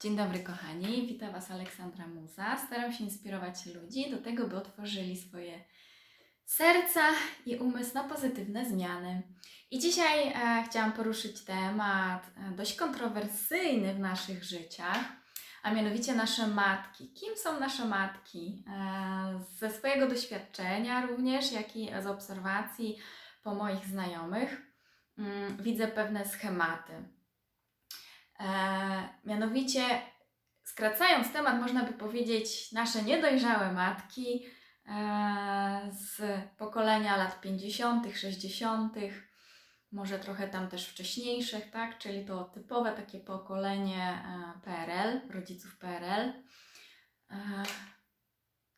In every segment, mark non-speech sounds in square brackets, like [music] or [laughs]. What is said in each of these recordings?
Dzień dobry kochani, witam Was Aleksandra Muza. Staram się inspirować ludzi do tego, by otworzyli swoje serca i umysł na pozytywne zmiany. I dzisiaj e, chciałam poruszyć temat e, dość kontrowersyjny w naszych życiach, a mianowicie nasze matki. Kim są nasze matki? E, ze swojego doświadczenia również, jak i z obserwacji po moich znajomych mm, widzę pewne schematy. E, mianowicie, skracając temat, można by powiedzieć, nasze niedojrzałe matki e, z pokolenia lat 50., 60., może trochę tam też wcześniejszych, tak? Czyli to typowe takie pokolenie e, PRL, rodziców PRL.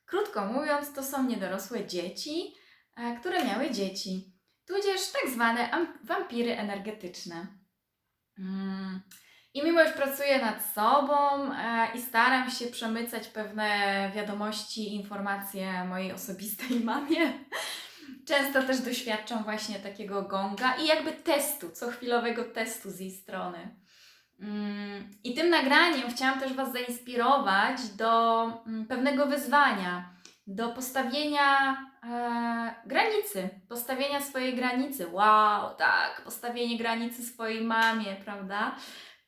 Krótko mówiąc, to są niedorosłe dzieci, które miały dzieci, tudzież tak zwane am- wampiry energetyczne. I mimo, że pracuję nad sobą e, i staram się przemycać pewne wiadomości, informacje mojej osobistej [laughs] mamie, często też doświadczam właśnie takiego gonga i jakby testu, cochwilowego testu z jej strony. Mm, I tym nagraniem chciałam też Was zainspirować do mm, pewnego wyzwania, do postawienia e, granicy, postawienia swojej granicy. Wow, tak, postawienie granicy swojej mamie, prawda?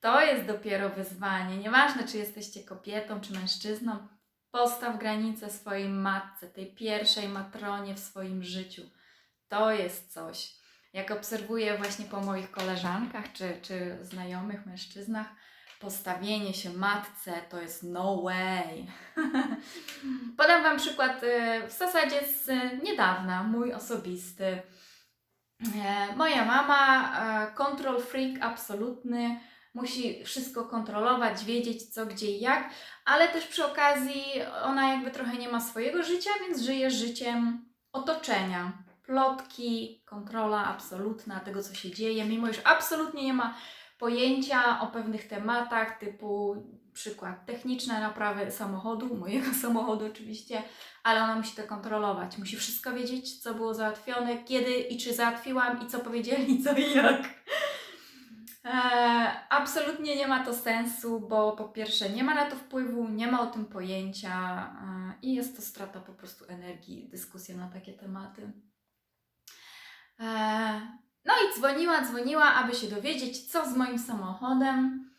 To jest dopiero wyzwanie. Nieważne, czy jesteście kobietą, czy mężczyzną, postaw granicę swojej matce, tej pierwszej matronie w swoim życiu. To jest coś. Jak obserwuję właśnie po moich koleżankach, czy, czy znajomych mężczyznach, postawienie się matce to jest no way. [laughs] Podam Wam przykład y, w zasadzie z niedawna, mój osobisty. E, Moja mama, e, control freak absolutny, musi wszystko kontrolować, wiedzieć co, gdzie i jak, ale też przy okazji ona jakby trochę nie ma swojego życia, więc żyje życiem otoczenia. Plotki, kontrola absolutna tego, co się dzieje, mimo iż absolutnie nie ma pojęcia o pewnych tematach, typu przykład techniczne naprawy samochodu, mojego [laughs] samochodu oczywiście, ale ona musi to kontrolować. Musi wszystko wiedzieć, co było załatwione, kiedy i czy załatwiłam i co powiedzieli, co i jak. E, absolutnie nie ma to sensu, bo po pierwsze nie ma na to wpływu, nie ma o tym pojęcia e, i jest to strata po prostu energii, dyskusja na takie tematy. E, no i dzwoniła, dzwoniła, aby się dowiedzieć, co z moim samochodem.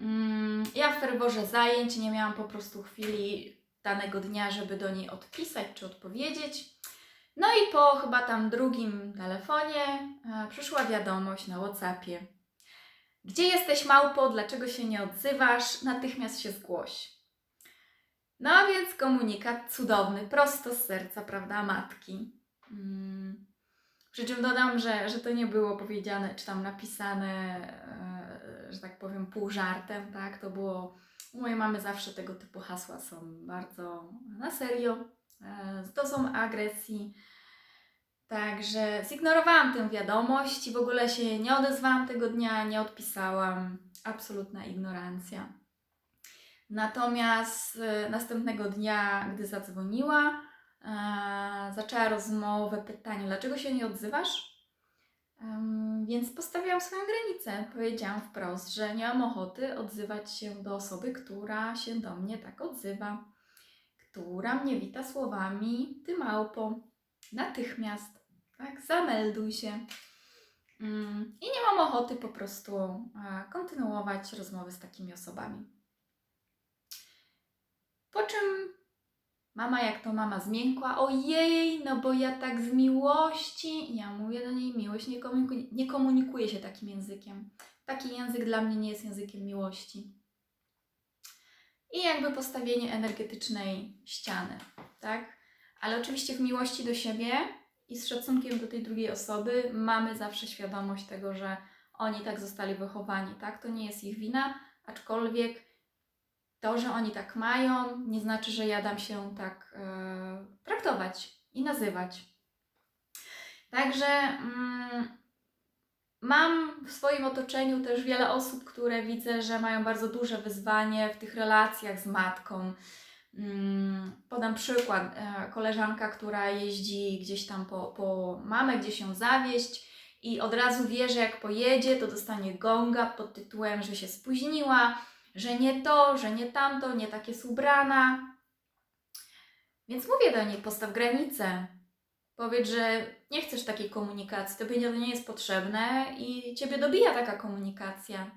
Mm, Ja w ferworze zajęć nie miałam po prostu chwili danego dnia, żeby do niej odpisać czy odpowiedzieć. No i po chyba tam drugim telefonie przyszła wiadomość na WhatsAppie. Gdzie jesteś, małpo? Dlaczego się nie odzywasz? Natychmiast się zgłoś. No a więc komunikat cudowny, prosto z serca, prawda, matki. Mm. Przy czym dodam, że, że to nie było powiedziane, czy tam napisane, e, że tak powiem, pół żartem, tak? To było. U mojej mamy zawsze tego typu hasła są bardzo na serio, e, z agresji. Także zignorowałam tę wiadomość i w ogóle się nie odezwałam tego dnia, nie odpisałam. Absolutna ignorancja. Natomiast e, następnego dnia, gdy zadzwoniła, e, zaczęła rozmowę, pytanie, dlaczego się nie odzywasz? Więc postawiłam swoją granicę. Powiedziałam wprost, że nie mam ochoty odzywać się do osoby, która się do mnie tak odzywa, która mnie wita słowami ty małpo, natychmiast, tak, zamelduj się. Mm, I nie mam ochoty po prostu e, kontynuować rozmowy z takimi osobami. Po czym mama, jak to mama zmiękła, ojej, no bo ja tak z miłości, ja mówię do niej, miłość nie komunikuje, nie komunikuje się takim językiem. Taki język dla mnie nie jest językiem miłości. I jakby postawienie energetycznej ściany, tak? Ale oczywiście w miłości do siebie i z szacunkiem do tej drugiej osoby mamy zawsze świadomość tego, że oni tak zostali wychowani, tak? To nie jest ich wina, aczkolwiek to, że oni tak mają, nie znaczy, że ja dam się tak e, traktować i nazywać. Także mm, mam w swoim otoczeniu też wiele osób, które widzę, że mają bardzo duże wyzwanie w tych relacjach z matką. Mm, Podam przykład. E, Koleżanka, która jeździ gdzieś tam po, po mamę, gdzieś ją zawieść i od razu wie, że jak pojedzie, to dostanie gonga pod tytułem, że się spóźniła, że nie to, że nie tamto, nie tak jest ubrana. Więc mówię do niej, postaw granice. Powiedz, że nie chcesz takiej komunikacji, tobie to nie jest potrzebne i ciebie dobija taka komunikacja.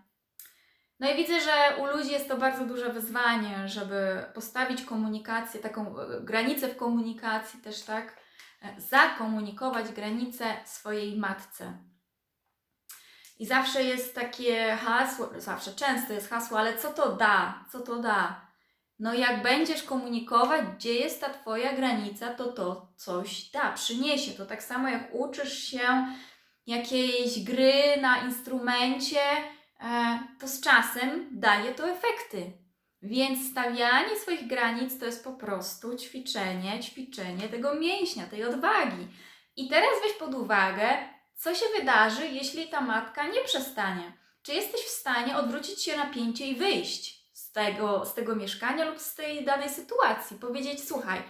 No i widzę, że u ludzi jest to bardzo duże wyzwanie, żeby postawić komunikację, taką e, granicę w komunikacji też, tak? E, Zakomunikować granicę swojej matce. I zawsze jest takie hasło, zawsze często jest hasło, ale co to da? Co to da? No jak będziesz komunikować, gdzie jest ta Twoja granica, to to coś da, przyniesie. To tak samo jak uczysz się jakiejś gry na instrumencie, to z czasem daje to efekty. Więc stawianie swoich granic to jest po prostu ćwiczenie, ćwiczenie tego mięśnia, tej odwagi. I teraz weź pod uwagę, co się wydarzy, jeśli ta matka nie przestanie. Czy jesteś w stanie odwrócić się napięcie i wyjść z tego, z tego mieszkania lub z tej danej sytuacji? Powiedzieć, słuchaj,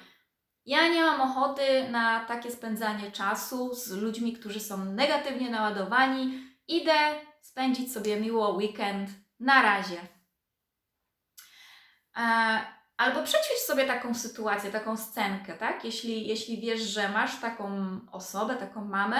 ja nie mam ochoty na takie spędzanie czasu z ludźmi, którzy są negatywnie naładowani. Idę spędzić sobie miło weekend. Na razie. E, albo przećwicz sobie taką sytuację, taką scenkę, tak? Jeśli, jeśli wiesz, że masz taką osobę, taką mamę,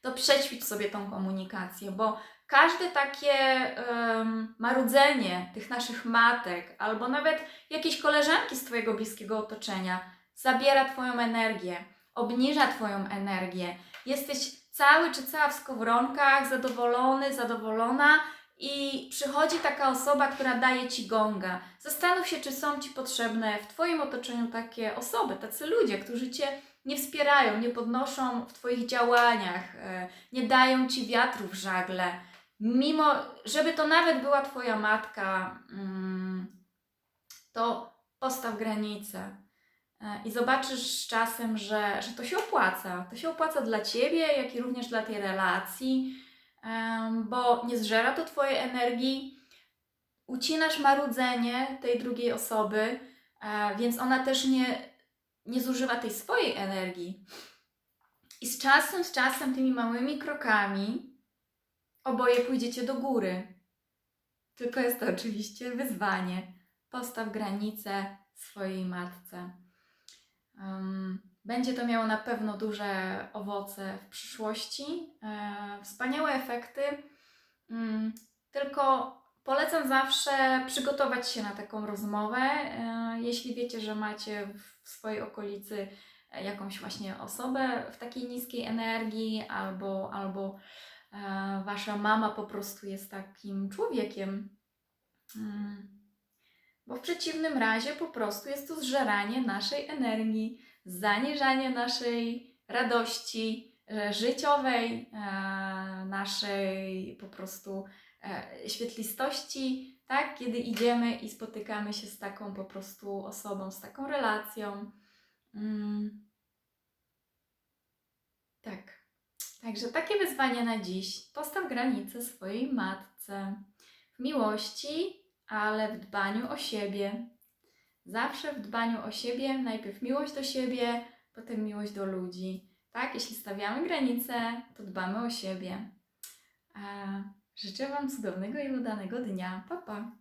to przećwicz sobie tą komunikację, bo każde takie em, marudzenie tych naszych matek, albo nawet jakieś koleżanki z Twojego bliskiego otoczenia, zabiera Twoją energię, obniża Twoją energię. Jesteś cały czy cała w skowronkach, zadowolony, zadowolona i przychodzi taka osoba, która daje Ci gonga. Zastanów się, czy są Ci potrzebne w Twoim otoczeniu takie osoby, tacy ludzie, którzy Cię nie wspierają, nie podnoszą w Twoich działaniach, e, nie dają Ci wiatru w żagle. Mimo, żeby to nawet była Twoja matka, mm, to postaw granice. E, I zobaczysz z czasem, że, że to się opłaca. To się opłaca dla Ciebie, jak i również dla tej relacji, bo nie zżera to Twojej energii. Ucinasz marudzenie tej drugiej osoby, e, więc ona też nie, nie zużywa tej swojej energii. I z czasem, z czasem, tymi małymi krokami oboje pójdziecie do góry. Tylko jest to oczywiście wyzwanie. Postaw granice swojej matce. Będzie to miało na pewno duże owoce w przyszłości, e, wspaniałe efekty. Mm, tylko polecam zawsze przygotować się na taką rozmowę. E, jeśli wiecie, że macie w swojej okolicy e, jakąś właśnie osobę w takiej niskiej energii, albo, albo wasza mama po prostu jest takim człowiekiem. Bo w przeciwnym razie po prostu jest to zżeranie naszej energii, zaniżanie naszej radości e, życiowej, e, naszej po prostu e, świetlistości, tak? Kiedy idziemy i spotykamy się z taką po prostu osobą, z taką relacją. Mm. Tak. Także takie wyzwanie na dziś. Postaw granice swojej matce w miłości, ale w dbaniu o siebie. Zawsze w dbaniu o siebie, najpierw miłość do siebie, potem miłość do ludzi. Tak, jeśli stawiamy granice, to dbamy o siebie. Życzę Wam cudownego i udanego dnia. Pa, pa!